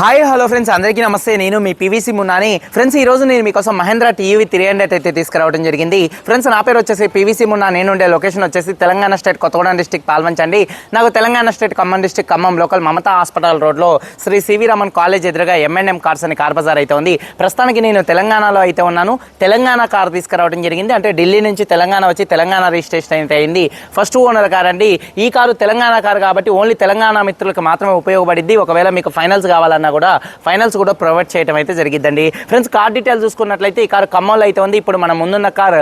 Hi hello friends. అందరికీ నమస్తే. నేను మీ పీవీసీ మున్నాని. ఫ్రెండ్స్ ఈ రోజు నేను మీకోసం మహేంద్ర టీవీ త్రీ హండ్రెడ్ అయితే తీసుకురావడం జరిగింది. ఫ్రెండ్స్ నా పేరు వచ్చేసి పీవీసీ మున్నా. నేను ఉండే లొకేషన్ వచ్చేసి తెలంగాణ స్టేట్ కొత్తగూడెం డిస్టిక్ పాల్వంచండి. నాకు Telangana state Khammam district Khammam local Mamata hospital రోడ్లో Shri C V Raman college ఎదురుగా ఎంఎన్ఎం కార్స్ అని కార్ బజార్ అయితే ఉంది. ప్రస్తుతానికి నేను తెలంగాణలో అయితే ఉన్నాను. తెలంగాణ కార్ తీసుకురావడం జరిగింది. అంటే ఢిల్లీ నుంచి తెలంగాణ వచ్చి తెలంగాణ రిజిస్ట్రేషన్ అయితే అయింది. ఫస్ట్ ఓనర్ కార్ అండి. ఈ కారు తెలంగాణ కారు కాబట్టి ఓన్లీ తెలంగాణ మిత్రులకు మాత్రమే ఉపయోగపడింది ఒకవేళ మీకు ఫైనల్స్ కావాలన్నా కూడా ఫైనల్స్ కూడా ప్రొవైడ్ చేయడం అయితే జరిగిద్దండి. ఫ్రెండ్స్ కార్ డీటెయిల్స్ చూసుకున్నట్లయితే ఈ కారు ఖమ్మంలో అయితే ఉంది. ఇప్పుడు మన ముందున్న car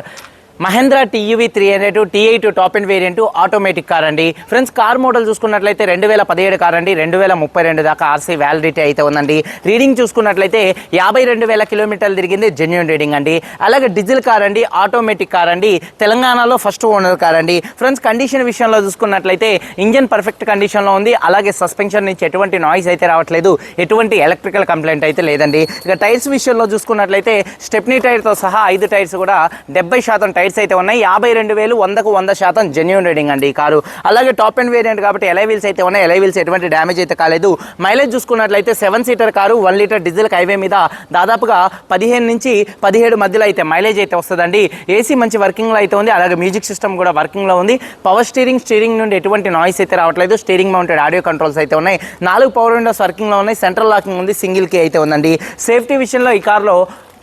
Mahindra TUV three hundred T eight top and variant automatic car అండి. ఫ్రెండ్స్ కార్ మోడల్ చూసుకున్నట్లయితే రెండు వేల పదిహేడు కార్ అండి. రెండు వేల ముప్పై రెండు దాకా ఆర్సీ వ్యాలిడిటీ అయితే ఉందండి. రీడింగ్ చూసుకున్నట్లయితే యాభై రెండు వేల కిలోమీటర్లు తిరిగింది జెన్యున్ రీడింగ్ అండి. అలాగే డీజిల్ కార్ అండి ఆటోమేటిక్ కార్ అండి. తెలంగాణలో ఫస్ట్ ఓనర్ కార్ అండి. ఫ్రెండ్స్ కండిషన్ విషయంలో చూసుకున్నట్లయితే ఇంజన్ పర్ఫెక్ట్ కండిషన్లో ఉంది. అలాగే సస్పెన్షన్ నుంచి ఎటువంటి నాయిస్ అయితే రావట్లేదు. ఎటువంటి ఎలక్ట్రికల్ కంప్లైంట్ అయితే లేదండి. ఇక టైర్స్ విషయంలో చూసుకున్నట్లయితే స్టెప్నీ టైర్తో సహా ఐదు టైర్స్ కూడా డెబ్బై శాతం టైర్స్ అయితే ఉన్నాయి. యాభై రెండు వేలు వందకు వంద శాతం జెన్యున్ రైడింగ్ అండి ఈ కారు. అలాగే టాప్ అండ్ వేరియంట్ కాబట్టి ఎలై వీల్స్ అయితే ఉన్నాయి. ఎలై వీల్స్ ఎటువంటి డ్యామేజ్ అయితే కాలేదు. మైలేజ్ చూసుకున్నట్లయితే seven seater car one litre diesel highway మీద దాదాపుగా పదిహేను నుంచి పదిహేడు మధ్యలో అయితే మైలేజ్ అయితే వస్తుందండి. ఏసీ మంచి వర్కింగ్లో అయితే ఉంది. అలాగే మ్యూజిక్ సిస్టమ్ కూడా వర్కింగ్లో ఉంది. పవర్ స్టీరింగ్ స్టీరింగ్ నుండి ఎటువంటి నాయిస్ అయితే రావట్లేదు. స్టీరింగ్ మౌంటెడ్ ఆడియో కంట్రోల్స్ అయితే ఉన్నాయి. నాలుగు పవర్ విండోస్ వర్కింగ్లో ఉన్నాయి. సెంట్రల్ లాకింగ్ ఉంది. సింగిల్ కే అయితే ఉందండి. సేఫ్టీ విషయంలో ఈ కార్లో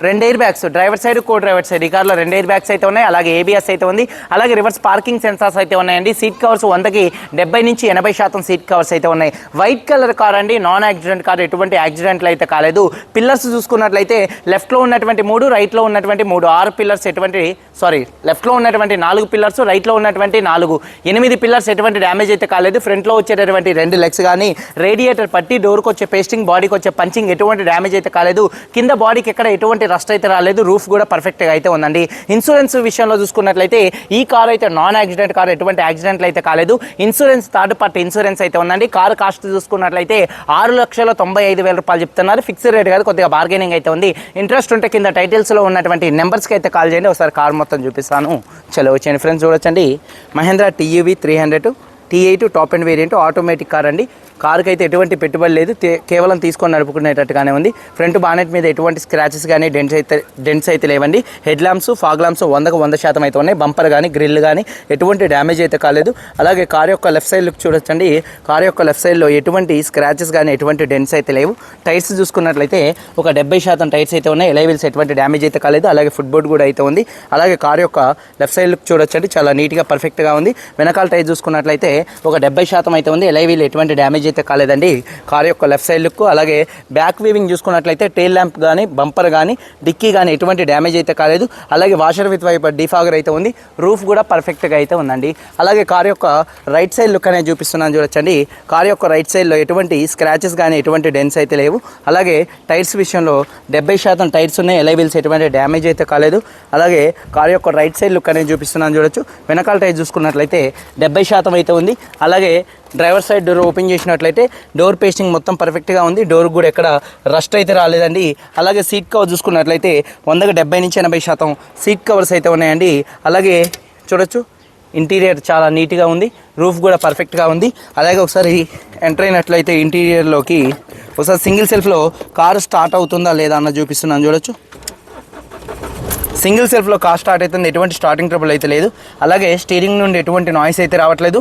రెండు air bags driver side co driver side ఈ కార్లో రెండు ఎయిర్ బ్యాగ్స్ అయితే ఉన్నాయి అలాగే ఏబిఎస్ అయితే ఉంది అలాగే రివర్స్ పార్కింగ్ సెన్సార్స్ అయితే ఉన్నాయండి. సీట్ కవర్స్ వందకి డెబ్బై నుంచి ఎనభై శాతం సీట్ కవర్స్ అయితే ఉన్నాయి. వైట్ కలర్ కార్ అండి నాన్ యాక్సిడెంట్ కార్ ఎటువంటి యాక్సిడెంట్లు అయితే కాలేదు. పిల్లర్స్ చూసుకున్నట్లయితే లెఫ్ట్లో ఉన్నటువంటి మూడు రైట్లో ఉన్నటువంటి మూడు. ఆరు పిల్లర్స్ ఎటువంటి సారీ లెఫ్ట్లో ఉన్నటువంటి నాలుగు పిల్లర్స్ రైట్లో ఉన్నటువంటి నాలుగు. ఎనిమిది పిల్లర్స్ ఎటువంటి డ్యామేజ్ అయితే కాలేదు. ఫ్రంట్లో వచ్చేటటువంటి రెండు లెగ్స్ కానీ రేడియేటర్ పట్టి డోర్కి వచ్చే పేస్టింగ్ బాడీకి వచ్చే పంచింగ్ ఎటువంటి డ్యామేజ్ అయితే కాలేదు. కింద బాడీకి ఎక్కడ ఎటువంటి రస్ట్ అయితే రాలేదు రూఫ్ కూడా పర్ఫెక్ట్గా అయితే ఉందండి. ఇన్సూరెన్స్ విషయంలో చూసుకున్నట్లయితే ఈ కార్ అయితే నాన్ యాక్సిడెంట్ కార్ ఎటువంటి యాక్సిడెంట్లు అయితే కాలేదు. ఇన్సూరెన్స్ థర్డ్ పార్టీ ఇన్సూరెన్స్ అయితే ఉందండి. కార్ కాస్ట్ చూసుకున్నట్లయితే ఆరు లక్షల తొంభై ఐదు వేల రూపాయలు చెప్తున్నారు. ఫిక్స్డ్ రేట్ కాదు కొద్దిగా బార్గెనింగ్ అయితే ఉంది. ఇంట్రెస్ట్ ఉంటే కింద టైటిల్స్లో ఉన్నటువంటి నెంబర్స్కి అయితే కాల్ చేయండి. ఒకసారి కార్ మొత్తం చూపిస్తాను. చలో వచ్చేయండి. ఫ్రెండ్స్ చూడొచ్చండి. Mahindra TUV three hundred. T eight top and variant automatic car అండి. కారుకి అయితే ఎటువంటి పెట్టుబడి లేదు. కేవలం తీసుకొని నడుపుకునేటట్టుగానే ఉంది. ఫ్రంట్ బానెట్ మీద ఎటువంటి స్క్రాచెస్ కానీ డెంట్స్ అయితే డెంట్స్ అయితే లేవండి. హెడ్ ల్యాంప్స్ ఫాగ్ ల్యాంప్స్ వందకు వంద శాతం అయితే ఉన్నాయి. బంపర్ కానీ గ్రిల్ కానీ ఎటువంటి డ్యామేజ్ అయితే కాలేదు. అలాగే కార్ యొక్క లెఫ్ట్ సైడ్ లుక్ చూడొచ్చండి. కార్ యొక్క లెఫ్ట్ సైడ్లో ఎటువంటి స్క్రాచెస్ కానీ ఎటువంటి డెంట్స్ అయితే లేవు. టైర్స్ చూసుకున్నట్లయితే ఒక డెబ్బై శాతం టైర్స్ అయితే ఉన్నాయి. ఎలైవిల్స్ ఎటువంటి డ్యామేజ్ అయితే కాలేదు. అలాగే ఫుట్బోర్డ్ కూడా అయితే ఉంది. అలాగే కార్ యొక్క లెఫ్ట్ సైడ్ లుక్ చూడొచ్చండి. చాలా నీట్గా పర్ఫెక్ట్గా ఉంది. వెనకాల టైర్ చూసుకున్నట్లయితే ఒక డెబ్బై శాతం అయితే ఉంది. ఎలైవీల్ ఎటువంటి డ్యామేజ్ అయితే కాలేదండి. కార్ యొక్క లెఫ్ట్ సైడ్ లుక్ అలాగే బ్యాక్ వీవింగ్ చూసుకున్నట్లయితే టైల్ ల్యాంప్ కానీ బంపర్ కానీ డిక్కీ కానీ ఎటువంటి డ్యామేజ్ అయితే కాలేదు. అలాగే వాషర్ విత్ వైపర్ డిఫాగర్ అయితే ఉంది. రూఫ్ కూడా పర్ఫెక్ట్గా అయితే ఉందండి. అలాగే కార్ యొక్క రైట్ సైడ్ లుక్ అనేది చూపిస్తున్నాను చూడొచ్చండి. కార్ యొక్క రైట్ సైడ్లో ఎటువంటి స్క్రాచెస్ కానీ ఎటువంటి డెన్స్ అయితే లేవు. అలాగే టైర్స్ విషయంలో డెబ్బై శాతం టైర్స్ ఉన్నాయి. ఎలైవీల్స్ ఎటువంటి డ్యామేజ్ అయితే కాలేదు. అలాగే కార్ యొక్క రైట్ సైడ్ లుక్ అనేది చూపిస్తున్నాను చూడొచ్చు. వెనకాల టైర్ చూసుకున్నట్లయితే డెబ్బై శాతం అయితే ఉంది. అలాగే డ్రైవర్ సైడ్ డోర్ ఓపెన్ చేసినట్లయితే డోర్ పేస్టింగ్ మొత్తం పర్ఫెక్ట్గా ఉంది. డోర్ కూడా ఎక్కడ రస్ట్ అయితే రాలేదండి. అలాగే సీట్ కవర్ చూసుకున్నట్లయితే వందకు డెబ్బై నుంచి ఎనభై శాతం సీట్ కవర్స్ అయితే ఉన్నాయండి. అలాగే చూడొచ్చు ఇంటీరియర్ చాలా నీట్గా ఉంది. రూఫ్ కూడా పర్ఫెక్ట్గా ఉంది. అలాగే ఒకసారి ఎంటర్ అయినట్లయితే ఇంటీరియర్లోకి ఒకసారి సింగిల్ సెల్ఫ్లో కారు స్టార్ట్ అవుతుందా లేదా అన్న చూపిస్తున్నాను. చూడొచ్చు. సింగిల్ సెల్ఫ్లో కార్ స్టార్ట్ అవుతుంది. ఎటువంటి స్టార్టింగ్ ట్రబుల్ అయితే లేదు. అలాగే స్టీరింగ్ నుండి ఎటువంటి నాయిస్ అయితే రావట్లేదు.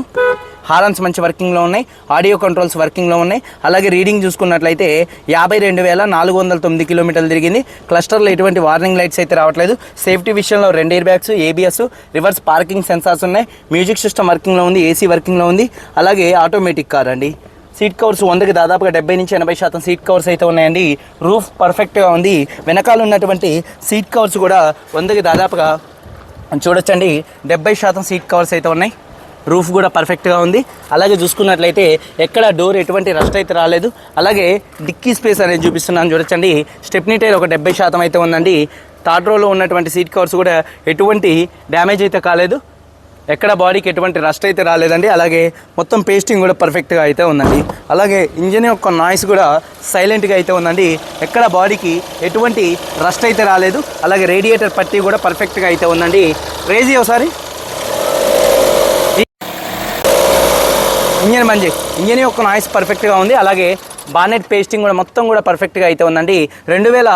హారన్స్ మంచి వర్కింగ్లో ఉన్నాయి. ఆడియో కంట్రోల్స్ వర్కింగ్లో ఉన్నాయి. అలాగే రీడింగ్ చూసుకున్నట్లయితే యాభై రెండు వేల నాలుగు వందల తొమ్మిది కిలోమీటర్లు తిరిగింది. క్లస్టర్లో ఎటువంటి వార్నింగ్ లైట్స్ అయితే రావట్లేదు. సేఫ్టీ విషయంలో రెండు air bags ABS reverse parking sensors ఉన్నాయి. మ్యూజిక్ సిస్టమ్ వర్కింగ్లో ఉంది. ఏసీ వర్కింగ్లో ఉంది. అలాగే ఆటోమేటిక్ కార్ అండి. సీట్ కవర్స్ వందకి దాదాపుగా డెబ్బై నుంచి ఎనభై శాతం సీట్ కవర్స్ అయితే ఉన్నాయండి. రూఫ్ పర్ఫెక్ట్గా ఉంది. వెనకాల ఉన్నటువంటి సీట్ కవర్స్ కూడా వందకి దాదాపుగా చూడొచ్చండి. డెబ్బై శాతం సీట్ కవర్స్ అయితే ఉన్నాయి. రూఫ్ కూడా పర్ఫెక్ట్గా ఉంది. అలాగే చూసుకున్నట్లయితే ఎక్కడ డోర్ ఎటువంటి రస్ట్ అయితే రాలేదు. అలాగే డిక్కీ స్పేస్ అనేది చూపిస్తున్నాను చూడొచ్చండి. స్టెప్నీ టైర్ ఒక డెబ్బై శాతం అయితే ఉందండి. థర్డ్ రోలో ఉన్నటువంటి సీట్ కవర్స్ కూడా ఎటువంటి డ్యామేజ్ అయితే కాలేదు. ఎక్కడ బాడీకి ఎటువంటి రస్ట్ అయితే రాలేదండి. అలాగే మొత్తం పేస్టింగ్ కూడా పర్ఫెక్ట్గా అయితే ఉందండి. అలాగే ఇంజిన్ యొక్క నాయిస్ కూడా సైలెంట్గా అయితే ఉందండి. ఎక్కడ బాడీకి ఎటువంటి రస్ట్ అయితే రాలేదు. అలాగే రేడియేటర్ పట్టి కూడా పర్ఫెక్ట్గా అయితే ఉందండి. రేజీ ఒకసారి? ఇంజన్ మంచి. ఇంజన్ యొక్క నాయిస్ పర్ఫెక్ట్గా ఉంది. అలాగే బానెట్ పేస్టింగ్ కూడా మొత్తం కూడా పర్ఫెక్ట్గా అయితే ఉందండి. రెండు వేల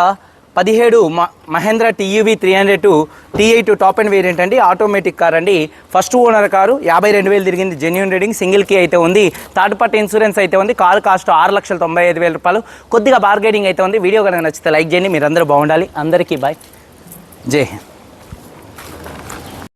పదిహేడు మ Mahindra TUV three hundred two T eight top and variant అండి. ఆటోమేటిక్ కార్ అండి. ఫస్ట్ ఓనర్ కారు యాభై రెండు వేలు తిరిగింది. జెన్యున్ రీడింగ్ సింగిల్ కీ అయితే ఉంది. థర్డ్ పార్టీ ఇన్సూరెన్స్ అయితే ఉంది. కారు కాస్ట్ ఆరు లక్షల తొంభై ఐదు వేల రూపాయలు. కొద్దిగా బార్గెనింగ్ అయితే ఉంది. వీడియో కనుక నచ్చితే లైక్ చేయండి. మీరందరూ బాగుండాలి. అందరికీ బాయ్. జై హింద్.